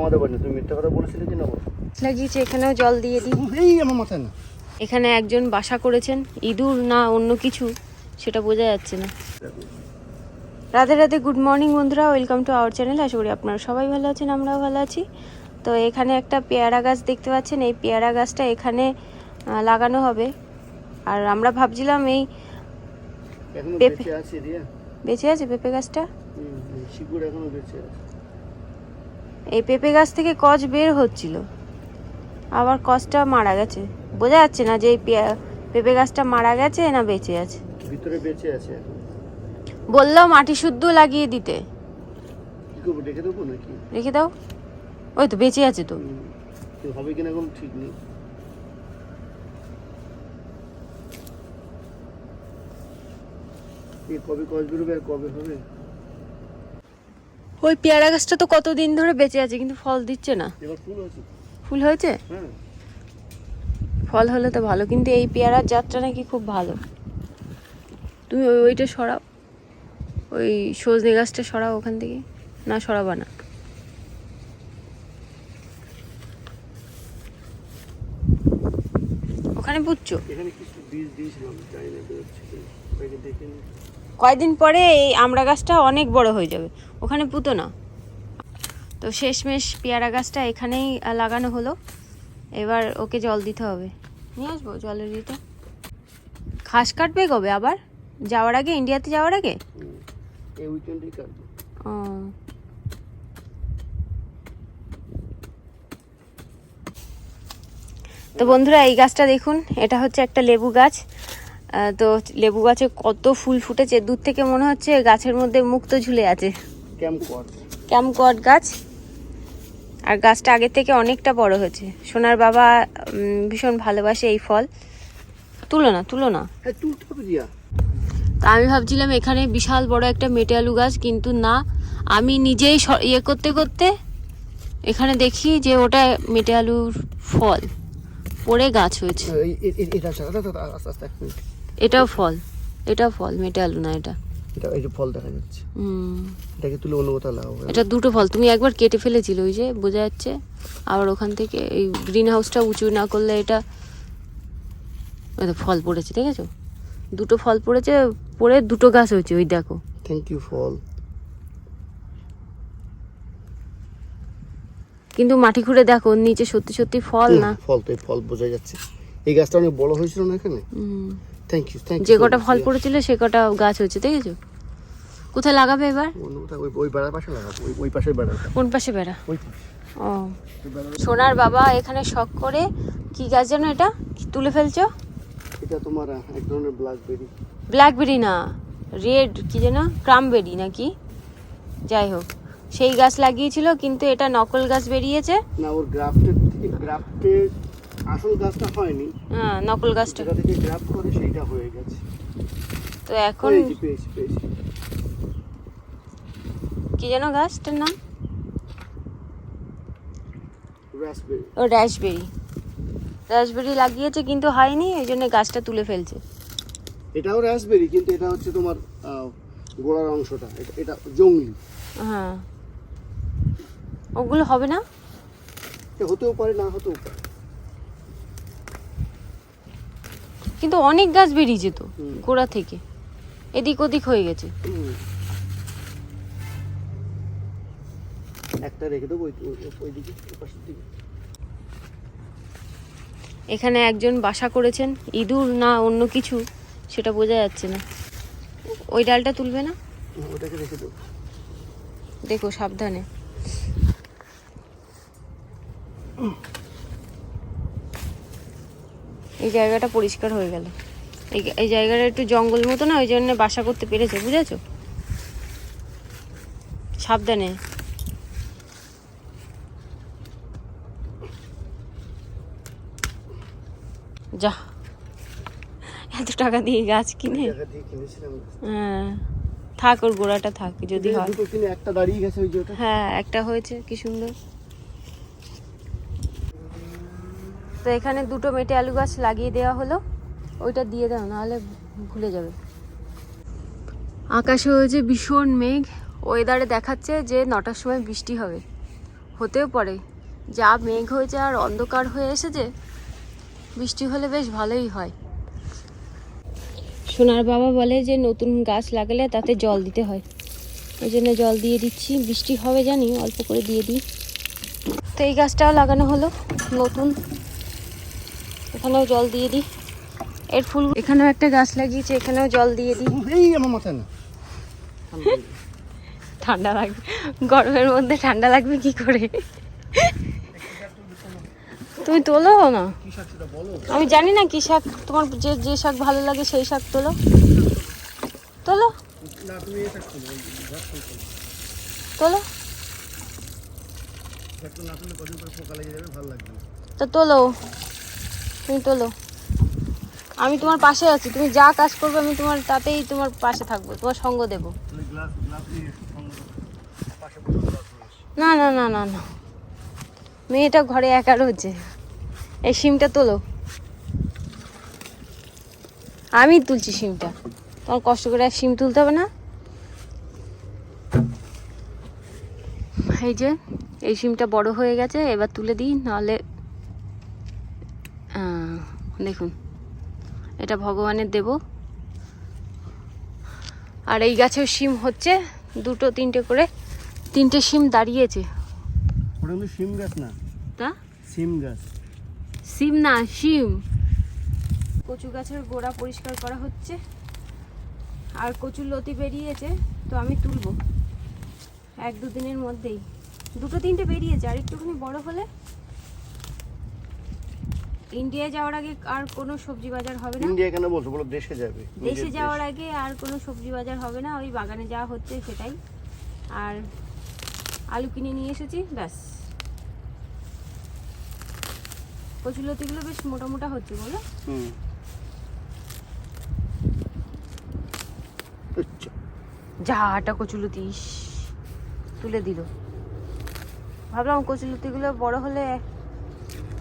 আমাদের বাড়ি তুমি মিথ্যা কথা বলেছিলে কি না? লাগিয়েছে এখানেও জল দিয়ে দিই। এই আমার মাথায় না। এখানে একজন বাসা করেছেন ইঁদুর না অন্য কিছু সেটা বোঝা যাচ্ছে না। রাধে রাধে গুড মর্নিং বন্ধুরা ওয়েলকাম টু আওয়ার চ্যানেল আশা করি আপনারা সবাই ভালো আছেন আমরাও ভালো আছি। তো এখানে একটা পেয়ারা গাছ দেখতে পাচ্ছেন এই পেয়ারা গাছটা এখানে লাগানো হবে। আর আমরা ভাবছিলাম এই। বেঁচে আছে পেঁপে গাছটা? হুম, হুম, শিকড় এখনও বেঁচে আছে। এই পেঁপে গাছ থেকে কচ বের হচ্ছিল। আবার কচটা মারা গেছে। বোঝা যাচ্ছে না যে এই পেঁপে গাছটা মারা গেছে না বেঁচে আছে। ভিতরে বেঁচে আছে বললাম মাটি শুদ্ধ লাগিয়ে দিতে। রেখে দাও। ওই তো বেঁচে আছে তো। হবে কিনা কোনো ঠিক নেই। কবে কবে হবে? ওই পেয়ারা গাছটা তো কতদিন ধরে বেঁচে আছে কিন্তু ফল দিচ্ছে না। ফুল হয়েছে ফুল হ্যাঁ। ফল হলে তো ভালো কিন্তু এই পেয়ারার জাতটা নাকি খুব ভালো। তুমি ওই ওইটা সরাও। ওই সজনে গাছটা সরাও ওখান থেকে। না সরাবা না। ওখানে বুঝছ এখানে কিছু বীজ দিয়েছিলাম জানি না বেরোচ্ছে দেখে কয়দিন পরে এই আমড়া গাছটা অনেক বড় হয়ে যাবে। ওখানে পুতো না। তো শেষমেশ পেয়ারা গাছটা এখানেই লাগানো হলো। এবার ওকে জল দিতে হবে। নিয়ে আসব জলের দিতে ঘাস কাটবে কবে আবার? যাওয়ার আগে? ইন্ডিয়াতে যাওয়ার আগে? ও। তো বন্ধুরা এই গাছটা দেখুন এটা হচ্ছে একটা লেবু গাছ। তো লেবু গাছে কত ফুল ফুটেছে দূর থেকে মনে হচ্ছে গাছের মধ্যে মুক্ত ঝুলে আছে। ক্যামকট গাছ। আর গাছটা আগের থেকে অনেকটা বড় হয়েছে। সোনার বাবা ভীষণ ভালোবাসে এই ফল। তুলো না তুলো না। হ্যাঁ তা আমি ভাবছিলাম এখানে বিশাল বড় একটা মেটে আলু গাছ কিন্তু না। আমি নিজেই ইয়ে করতে করতে এখানে দেখি যে ওটা মেটে আলুর ফল। পড়ে গাছ হয়েছে। এটাও ফল এটাও ফল মেটে আলু না এটা। এটা এই যে ফল দেখা যাচ্ছে। হুম। এটাকে তুলে অন্য কোথাও লাগাবো এটা দুটো ফল তুমি একবার কেটে ফেলেছিল ওই যে বোঝা যাচ্ছে। আবার ওখান থেকে এই গ্রিন হাউসটা উঁচু না করলে এটা ফল পড়েছে ঠিক আছে দুটো ফল পড়েছে পড়ে দুটো গাছ হয়েছে ওই দেখো। থ্যাংক ইউ ফল। কিন্তু মাটি খুঁড়ে দেখো নিচে সত্যি সত্যি ফল না। ফল তো ফল বোঝা যাচ্ছে। এই গাছটা অনেক বড় হয়েছিল না এখানে? হুম। থ্যাংক ইউ থ্যাংক যে কটা ফল পড়েছিল সে কটা গাছ হয়েছে দেখেছ কোথায় লাগাবে এবার? ওই বেড়ার পাশে লাগাবো ওই ওই পাশের বেড়াটা কোন পাশে বেড়া? ওই পাশে। ও। সোনার বাবা এখানে শখ করে কি গাছ যেন এটা? তুলে ফেলছো? এটা তোমার এক ধরনের ব্ল্যাকবেরি ব্ল্যাকবেরি না রেড কি যেন? ক্রামবেরি নাকি? যাই হোক সেই গাছ লাগিয়েছিল কিন্তু এটা নকল গাছ বেরিয়েছে। না ওর গ্রাফটের থেকে গ্রাফটের আসল গাছটা হয়নি। হ্যাঁ নকল গাছটা। যেটা থেকে গ্রাফট করে সেইটা হয়ে গেছে। তো এখন কি যেন গাছটার নাম? রাসবেরি ও র্যাশবেরি র্যাশবেরি লাগিয়েছে কিন্তু হয়নি ওই জন্য গাছটা তুলে ফেলছে। এটাও রাসবেরি কিন্তু এটা হচ্ছে তোমার গোড়ার অংশটা। এটা জঙ্গলি। হ্যাঁ। ওগুলো হবে না? হতেও পারে না হতেও পারে। কিন্তু অনেক গাছ বেরিয়ে যেত গোড়া থেকে। এদিক ওদিক হয়ে গেছে। একটা রেখে দেবো দিকে। এখানে একজন বাসা করেছেন ইঁদুর না অন্য কিছু সেটা বোঝা যাচ্ছে না। ওই ডালটা তুলবে না? ওটাকে রেখে দেবো। দেখো সাবধানে। এই জায়গাটা পরিষ্কার হয়ে গেল। এই এই জায়গাটা একটু জঙ্গল মতো না ওই জন্য বাসা করতে পেরেছে বুঝেছ? সাবধানে। যা। এত টাকা দিয়ে গাছ কিনে? হ্যাঁ। থাক ওর গোড়াটা থাক যদি হয়। কিনে একটা দাঁড়িয়ে গেছে হ্যাঁ একটা হয়েছে কি সুন্দর। তো এখানে দুটো মেটে আলু গাছ লাগিয়ে দেওয়া হলো। ওইটা দিয়ে দাও, নাহলে ভুলে যাবে। আকাশে হয়েছে ভীষণ মেঘ ওয়েদারে দেখাচ্ছে যে নটার সময় বৃষ্টি হবে। হতেও পারে। যা মেঘ হয়েছে আর অন্ধকার হয়ে এসেছে, বৃষ্টি হলে বেশ ভালোই হয়। সোনার বাবা বলে যে নতুন গাছ লাগালে তাতে জল দিতে হয়। ওই জন্য জল দিয়ে দিচ্ছি। বৃষ্টি হবে জানি, অল্প করে দিয়ে দিই। তো এই গাছটাও লাগানো হলো, নতুন। এখানেও জল দিয়ে দিই। এর ফুল এখানেও একটা গাছ লাগিয়েছে এখানেও জল দিয়ে দিই। এই আমার মাথায় না। ঠান্ডা লাগবে। গরমের মধ্যে ঠান্ডা লাগবে কি করে? তুমি তোলো না? আমি জানি না কি শাক তোমার যে যে শাক ভালো লাগে সেই শাক তোলো। তোলো। তোলো। তো তোলো। তুমি তোলো আমি তোমার পাশে আছি তুমি যা কাজ করবে আমি তোমার তাতেই তোমার পাশে থাকব তোমার সঙ্গ দেবো। না না না না না। মেয়েটা ঘরে একা রয়েছে। এই সিমটা তোলো। আমি তুলছি সিমটা। তোমার কষ্ট করে আর সিম তুলতে হবে না। এই যে এই সিমটা বড় হয়ে গেছে এবার তুলে দিই নাহলে দেখুন এটা ভগবানের দেব। আর এই গাছেও সিম হচ্ছে দুটো তিনটে করে তিনটে সিম দাঁড়িয়েছে। ওটা কিন্তু শিম গাছ না? তা? সিম গাছ। সিম না শিম। কচু গাছের গোড়া পরিষ্কার করা হচ্ছে আর কচুর লতি বেরিয়েছে তো আমি তুলবো। এক দুদিনের মধ্যেই। দুটো তিনটে বেরিয়েছে আর একটুখানি বড় হলে ইন্ডিয়া যাওয়ার আগে আর কোনো সবজি বাজার হবে না? ইন্ডিয়া কেন বলছো? বলো দেশে যাবে। দেশে যাওয়ার আগে আর কোনো সবজি বাজার হবে না ওই বাগানে যা হচ্ছে সেটাই। আর আলু কিনে নিয়ে এসেছি ব্যাস। কচুলতিগুলো বেশ মোটা মোটা হচ্ছে বলো। হুম। আচ্ছা। যাটা কচুলতি ইস, তুলে দিল। ভাবলাম কচুলতিগুলো বড় হলে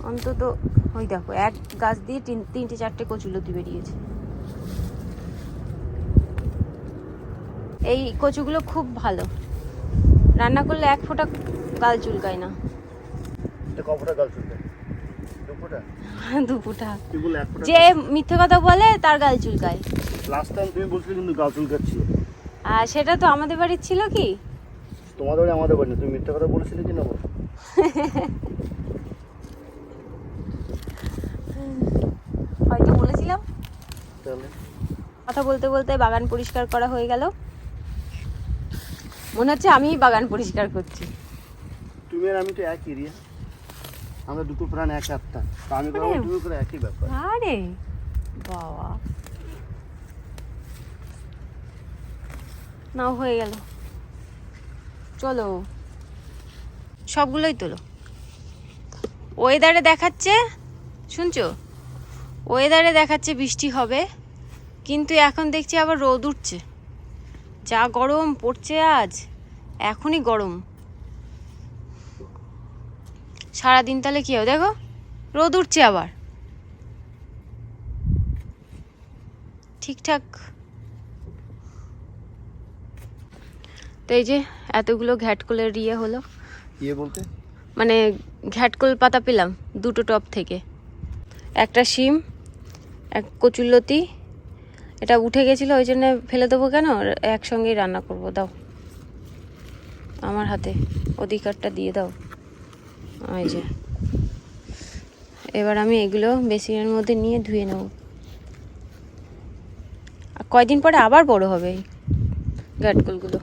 অন্তত ওই দেখো এক গাছ দিয়ে তিন তিনটে চারটে কচুলতি বেরিয়েছে। এই কচুগুলো খুব ভালো। রান্না করলে এক ফোঁটা গাল চুলকায় না। যে মিথ্যে কথা বলে তার গাল চুলকায়। লাস্ট টাইম তুমি বলছিলে কিন্তু গাল আর সেটা তো আমাদের বাড়ির ছিল কি? তোমাদের বাড়ি আমাদের বাড়ি তুমি মিথ্যা কথা বলেছিলে কি না বলো হয়তো বলেছিলাম কথা বলতে বলতে বাগান পরিষ্কার করা হয়ে গেল। মনে হচ্ছে আমিই বাগান পরিষ্কার করছি। তুমি আর আমি তো এক এরিয়া আমরা দুটো প্রাণ এক আত্মা। তো আমি করব। তুমি করে একই ব্যাপার। আরে বাবা। নাও হয়ে গেল। চলো। সবগুলোই তোলো। ওয়েদারে দেখাচ্ছে। শুনছো? ওয়েদারে দেখাচ্ছে বৃষ্টি হবে কিন্তু এখন দেখছি আবার রোদ উঠছে। যা গরম পড়ছে আজ এখনই গরম। সারাদিন তাহলে কি হবে? দেখো রোদ উঠছে আবার। ঠিকঠাক। তো এই যে এতগুলো ঘ্যাটকলের ইয়ে হলো। ইয়ে বলতে? মানে ঘ্যাটকল পাতা পেলাম দুটো টপ থেকে। একটা শিম এক কচুল্লতি এটা উঠে গেছিল, ওই জন্য ফেলে দেবো কেন? একসঙ্গেই রান্না করব, দাও। আমার হাতে, অধিকারটা দিয়ে দাও। ওই যে। এবার আমি এগুলো বেসিনের মধ্যে নিয়ে ধুয়ে নেব। কয়দিন পরে আবার বড় হবে এই ঘ্যাটকলগুলো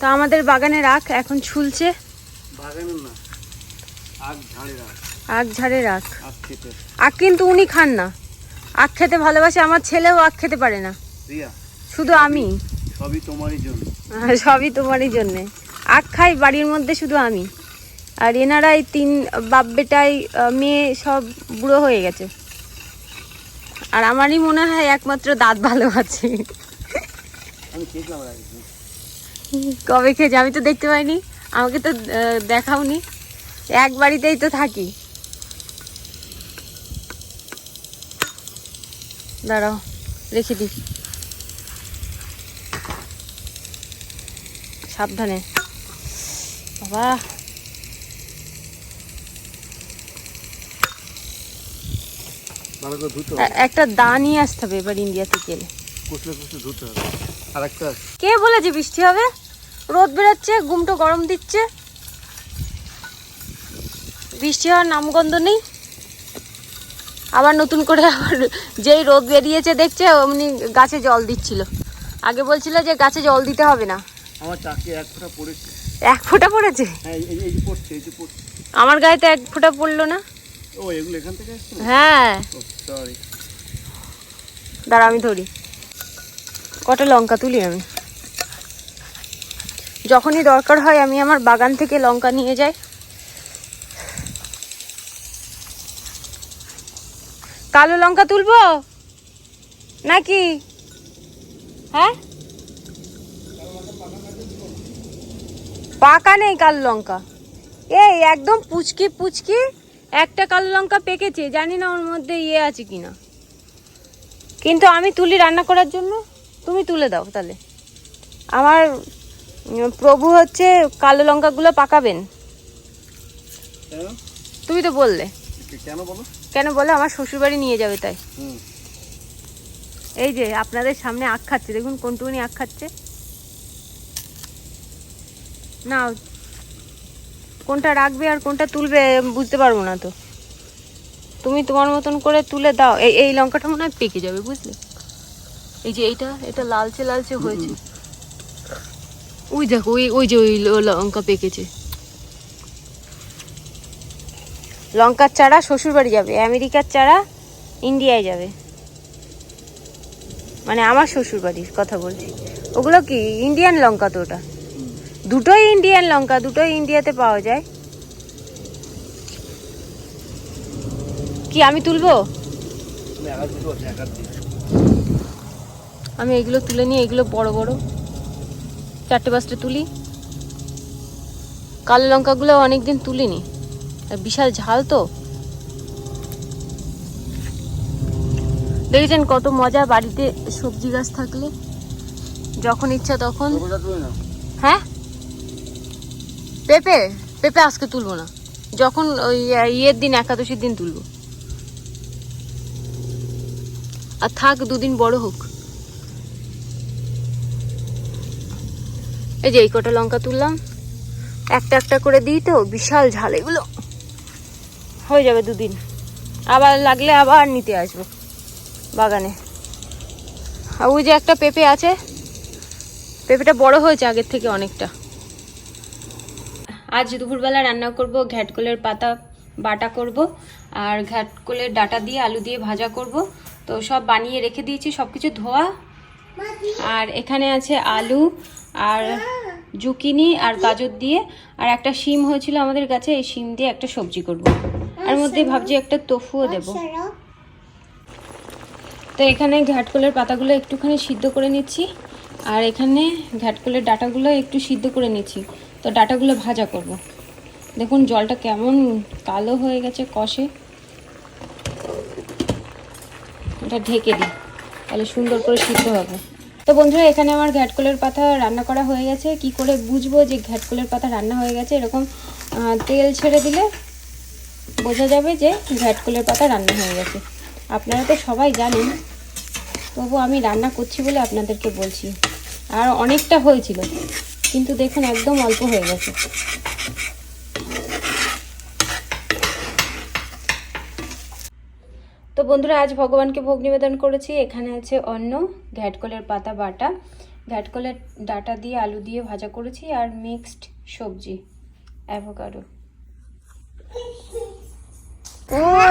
তো আমাদের বাগানে রাখ এখন ঝুলছে বাগানের না আগ ঝাড়ে রাখ আখ ঝাড়ে রাখ আগ খেতে। আখ কিন্তু উনি খান না। আখ খেতে ভালোবাসে আমার ছেলেও আখ খেতে পারে না। শুধু আমি। সবই তোমারই জন্য। সবই তোমারই জন্যে। আখ খাই বাড়ির মধ্যে শুধু আমি। আর এনারাই তিন বাপ বেটাই মেয়ে সব বুড়ো হয়ে গেছে। আর আমারই মনে হয় একমাত্র দাঁত ভালো আছে। কবে খেয়েছে? আমি তো দেখতে পাইনি। আমাকে তো দেখাওনি। এক বাড়িতেই তো থাকি। দাঁড়াও রেখে দিই। সাবধানে। বাবা। একটা দা নিয়ে আসতে হবে এবার ইন্ডিয়া থেকে একটা কে বলেছে বৃষ্টি হবে? রোদ বেরোচ্ছে গুমটো গরম দিচ্ছে। বৃষ্টি হওয়ার নামগন্ধ নেই। আবার নতুন করে আবার যেই রোদ বেরিয়েছে দেখছে অমনি গাছে জল দিচ্ছিল। আগে বলছিল যে গাছে জল দিতে হবে না। আমার চাকে এক ফোঁটা পড়েছে। এক ফোঁটা পড়েছে? হ্যাঁ আমার গায়ে তো এক ফোঁটা পড়ল না? ও এগুলো এখান থেকে আসছে? হ্যাঁ। সরি দাঁড়া আমি ধরি। কটা লঙ্কা তুলি আমি? যখনই দরকার হয় আমি আমার বাগান থেকে লঙ্কা নিয়ে যাই। কালো লঙ্কা তুলবো? নাকি? হ্যাঁ? পাকা নেই কালো লঙ্কা। এই একদম পুচকি পুচকি। একটা কালো লঙ্কা পেকেছে জানি না ওর মধ্যে ইয়ে আছে কিনা। কিন্তু আমি তুলি রান্না করার জন্য। তুমি তুলে দাও তাহলে। আমার প্রভু হচ্ছে কালো লঙ্কাগুলো পাকাবেন। তুমি তো বললে। কেন বলো? কেন বলে? আমার শ্বশুরবাড়ি নিয়ে যাবে তাই। এই যে আপনাদের সামনে আখ খাচ্ছে। দেখুন কোনটুকুনি আখ খাচ্ছে। না কোনটা রাখবে আর কোনটা তুলবে বুঝতে পারব না তো। তুমি তোমার মতন করে তুলে দাও। এই এই লঙ্কাটা মনে হয় পেকে যাবে বুঝলে? এই যে এইটা এটা লালচে লালচে হয়েছে। ওই দেখো ওই ওই যে ওই লঙ্কা পেকেছে। লঙ্কার চারা শ্বশুরবাড়ি যাবে, আমেরিকার চারা ইন্ডিয়ায় যাবে। মানে আমার শ্বশুর বাড়ির কথা বলছি। ওগুলো কি, ইন্ডিয়ান লঙ্কা তো ওটা? দুটোই ইন্ডিয়ান লঙ্কা, দুটোই ইন্ডিয়াতে পাওয়া যায়। কি, আমি তুলবো? আমি এগুলো তুলে নিয়ে, এগুলো বড় বড়। চারটে পাঁচটা তুলি। কালো লঙ্কাগুলো অনেকদিন তুলিনি। বিশাল ঝাল তো। দেখেছেন কত মজা বাড়িতে সবজি গাছ থাকলে? যখন ইচ্ছা তখন। হ্যাঁ? পেঁপে? পেঁপে আজকে তুলবো না। যখন ওই ইয়ের দিন একাদশীর দিন তুলবো। আর থাক দুদিন বড় হোক। এই যে এই কটা লঙ্কা তুললাম। একটা একটা করে দিই তো বিশাল ঝাল এগুলো। হয়ে যাবে দুদিন। আবার লাগলে আবার নিতে আসব বাগানে। আর ওই যে একটা পেঁপে আছে পেঁপেটা বড় হয়েছে আগের থেকে অনেকটা। আজ দুপুরবেলা রান্না করব ঘ্যাটকোলের পাতা বাটা করব আর ঘ্যাটকোলের ডাটা দিয়ে আলু দিয়ে ভাজা করব। তো সব বানিয়ে রেখে দিয়েছি সব কিছু ধোয়া। আর এখানে আছে আলু আর জুকিনি আর গাজর দিয়ে। আর একটা শিম হয়েছিল আমাদের কাছে এই শিম দিয়ে একটা সবজি করব। আর মধ্যে ভাবছি একটা তফুও দেবো। তো এখানে ঘ্যাটকলের পাতাগুলো একটুখানি সিদ্ধ করে নিচ্ছি আর এখানে ঘ্যাটকলের ডাটাগুলো একটু সিদ্ধ করে নিচ্ছি। তো ডাটাগুলো ভাজা করব। দেখুন জলটা কেমন কালো হয়ে গেছে কষে। এটা ঢেকে দিই তাহলে সুন্দর করে সিদ্ধ হবে। তো বন্ধুরা এখানে আমার ঘ্যাটকলের পাতা রান্না করা হয়ে গেছে। কি করে বুঝব যে ঘ্যাটকলের পাতা রান্না হয়ে গেছে? এরকম তেল ছেড়ে দিলে বোঝা যাবে যে ঘ্যাটকলের পাতা রান্না হয়ে গেছে। আপনারা তো সবাই জানেন, তবু আমি রান্না করছি বলে আপনাদেরকে বলছি। আর অনেকটা হয়েছিল, কিন্তু দেখুন একদম অল্প হয়ে গেছে। তো বন্ধুরা, আজ ভগবানকে ভোগ নিবেদন করেছি। এখানে আছে অন্ন, ঘ্যাটকলের পাতা বাটা। ঘ্যাটকলের ডাটা দিয়ে আলু দিয়ে ভাজা করেছি, আর মিক্সড সবজি, অ্যাভোকাডো।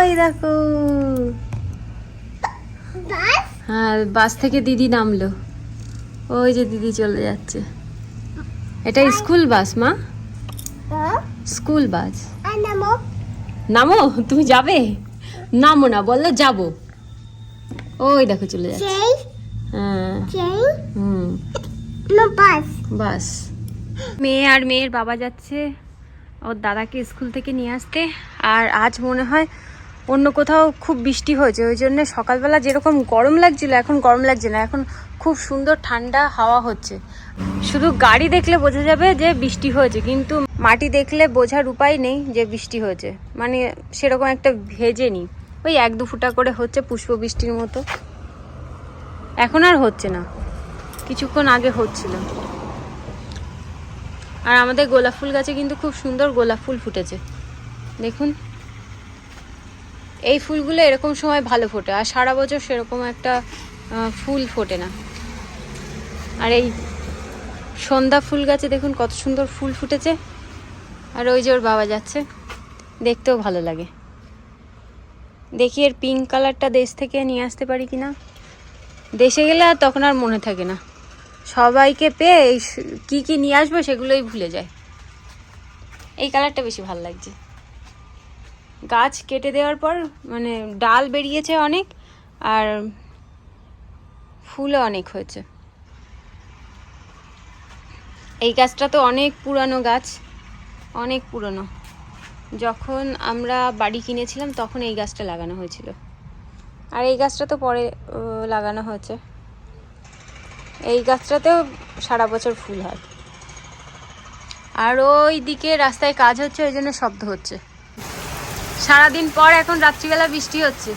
ওই দেখো হ্যাঁ বাস থেকে দিদি নামলো। ওই যে দিদি চলে যাচ্ছে। এটা স্কুল বাস মা। School bus. নামো? তুমি যাবে? নামো না বললে যাব। ওই দেখো চলে যাচ্ছে। হ্যাঁ। হুম। বাস। মেয়ে আর মেয়ের বাবা যাচ্ছে। ওর দাদাকে স্কুল থেকে নিয়ে আসতে। আর আজ মনে হয় অন্য কোথাও খুব বৃষ্টি হয়েছে, ওই জন্য সকালবেলা যেরকম গরম লাগছিল, এখন গরম লাগছে না, এখন খুব সুন্দর ঠান্ডা হাওয়া হচ্ছে। শুধু গাড়ি দেখলে বোঝা যাবে যে বৃষ্টি হয়েছে, কিন্তু মাটি দেখলে বোঝার উপায় নেই যে বৃষ্টি হয়েছে মানে সেরকম একটা ভেজে নি ওই এক দু ফুটা করে হচ্ছে পুষ্প বৃষ্টির মতো। এখন আর হচ্ছে না, কিছুক্ষণ আগে হচ্ছিল। আর আমাদের গোলাপ ফুল গাছে কিন্তু খুব সুন্দর গোলাপ ফুল ফুটেছে। দেখুন। এই ফুলগুলো এরকম সময় ভালো ফোটে, আর সারা বছর সেরকম একটা ফুল ফোটে না। আর এই সন্ধ্যা ফুল গাছে দেখুন কত সুন্দর ফুল ফুটেছে। আর ওই যে ওর বাবা যাচ্ছে, দেখতেও ভালো লাগে। দেখি এর পিঙ্ক কালারটা দেশ থেকে নিয়ে আসতে পারি কি না দেশে গেলে আর তখন আর মনে থাকে না। সবাইকে পেয়ে এই কি কি নিয়ে আসব সেগুলোই ভুলে যায়। এই কালারটা বেশি ভালো লাগছে। গাছ কেটে দেওয়ার পর মানে ডাল বেরিয়েছে অনেক আর ফুলও অনেক হয়েছে। এই গাছটা তো অনেক পুরানো গাছ, অনেক পুরনো। যখন আমরা বাড়ি কিনেছিলাম তখন এই গাছটা লাগানো হয়েছিল। আর এই গাছটা তো পরে লাগানো হয়েছে। এই গাছটাতেও সারা বছর ফুল হয়। আর ওই দিকে রাস্তায় কাজ হচ্ছে, ওই জন্য শব্দ হচ্ছে। সারাদিন পর এখন রাত্রিবেলা বৃষ্টি হচ্ছে।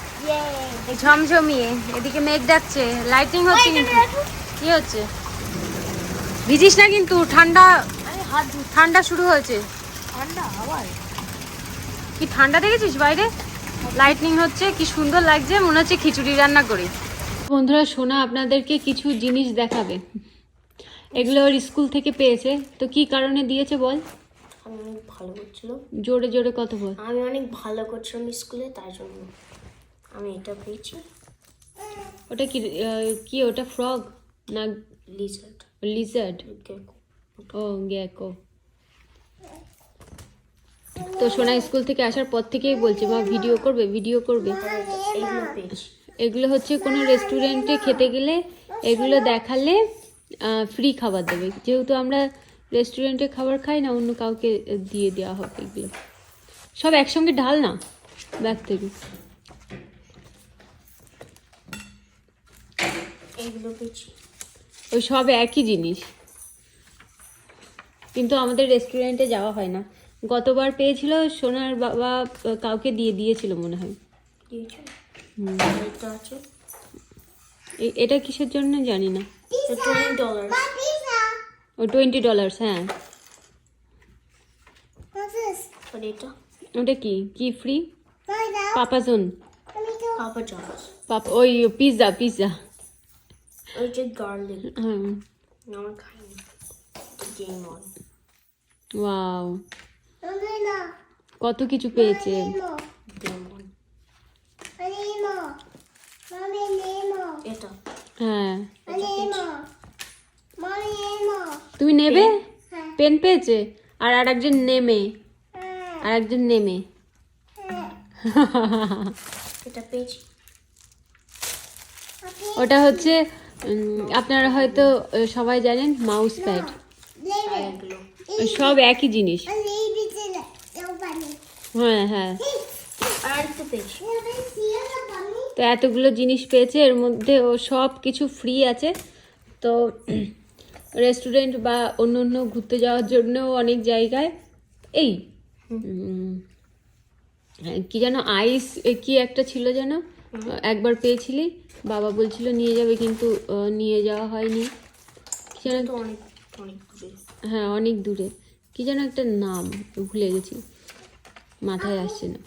ঝমঝমিয়ে এদিকে মেঘ ডাকছে লাইটিং হচ্ছে কিন্তু। কি হচ্ছে? ভিজিস না কিন্তু ঠান্ডা ঠান্ডা শুরু হয়েছে। কি ঠান্ডা দেখেছিস বাইরে? লাইটনিং হচ্ছে কি সুন্দর লাগছে মনে হচ্ছে খিচুড়ি রান্না করি। বন্ধুরা সোনা আপনাদেরকে কিছু জিনিস দেখাবে। এগুলো ওর স্কুল থেকে পেয়েছে। তো কি কারণে দিয়েছে বল? আমি অনেক ভালো করছিল জোরে জোরে কত বল। আমি অনেক ভালো করছিলাম স্কুলে তার জন্য আমি এটা পেয়েছি। ওটা কি কি ওটা ফ্রগ না লিজার্ড লিজার্ড ও গ্যাকো তো সোনা স্কুল থেকে আসার পর থেকেই বলছে মা ভিডিও করবে ভিডিও করবে। এগুলো হচ্ছে কোনো রেস্টুরেন্টে খেতে গেলে এগুলো দেখালে ফ্রি খাবার দেবে। যেহেতু আমরা রেস্টুরেন্টে খাবার খাই না অন্য কাউকে দিয়ে দেওয়া হবে এগুলো। সব একসঙ্গে ঢাল না ব্যাগ থেকে। ওই সব একই জিনিস। কিন্তু আমাদের রেস্টুরেন্টে যাওয়া হয় না। গতবার পেয়েছিল সোনার বাবা কাউকে দিয়ে দিয়েছিল মনে হয়। এটা কিসের জন্য জানি না। ডলার। ও টোয়েন্টি ডলার্স হ্যাঁ। এটা ওটা কি? কি ফ্রি পাপাজন পাপা ওই পিৎজা পিৎজা ওই যে গার্লিক হ্যাঁ আমার খাইনি। গেম অন ওয়াও কত কিছু পেয়েছে গেম অন এটা হ্যাঁ এটা পেয়েছি তুমি নেবে? পেন। পেয়েছে? আর আর একজন নেমে। আর একজন নেমে। এটা পেয়েছি। ওটা হচ্ছে আপনারা হয়তো সবাই জানেন মাউস প্যাড। সব একই জিনিস। হ্যাঁ হ্যাঁ। আর তো এতগুলো জিনিস পেয়েছে এর মধ্যে ও সব কিছু ফ্রি আছে। তো রেস্টুরেন্ট বা অন্য অন্য ঘুরতে যাওয়ার জন্যও অনেক জায়গায় এই হ্যাঁ, কি যেন আইস কি একটা ছিল যেন একবার পেয়েছিলি বাবা বলছিল নিয়ে যাবে কিন্তু নিয়ে যাওয়া হয়নি। কি যেন হ্যাঁ অনেক দূরে। কি যেন একটা নাম ভুলে গেছি। মাথায় আসছে না।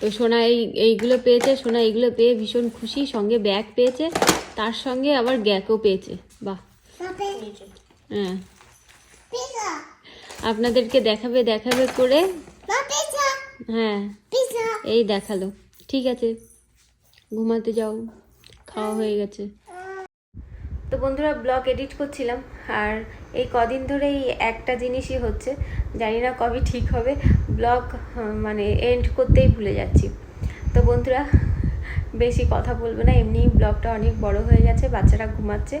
তো সোনা এই, এইগুলো পেয়েছে, সোনা এইগুলো পেয়ে ভীষণ খুশি, সঙ্গে ব্যাগ পেয়েছে, তার সঙ্গে আবার গ্যাকও পেয়েছে, বাহ। হ্যাঁ। আপনাদেরকে দেখাবে দেখাবে করে। হ্যাঁ এই দেখাল। ঠিক আছে, ঘুমাতে যাও, খাওয়া হয়ে গেছে। তো বন্ধুরা ব্লগ এডিট করছিলাম, আর এই কদিন ধরেই একটা জিনিসই হচ্ছে, জানি না কবে ঠিক হবে, ব্লগ মানে এন্ড করতেই ভুলে যাচ্ছি। তো বন্ধুরা, বেশি কথা বলব না, এমনি ব্লগটা অনেক বড় হয়ে গেছে, বাচ্চারা ঘুমাচ্ছে।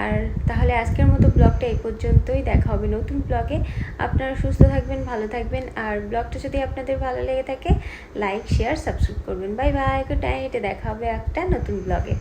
আর তাহলে আজকের মতো ব্লগটা এই পর্যন্তই, দেখা হবে নতুন ব্লগে। আপনারা সুস্থ থাকবেন, ভালো থাকবেন, আর ব্লগটা যদি আপনাদের ভালো লেগে থাকে লাইক শেয়ার সাবস্ক্রাইব করবেন। বাই বাই গুড নাইট দেখা হবে একটা নতুন ব্লগে।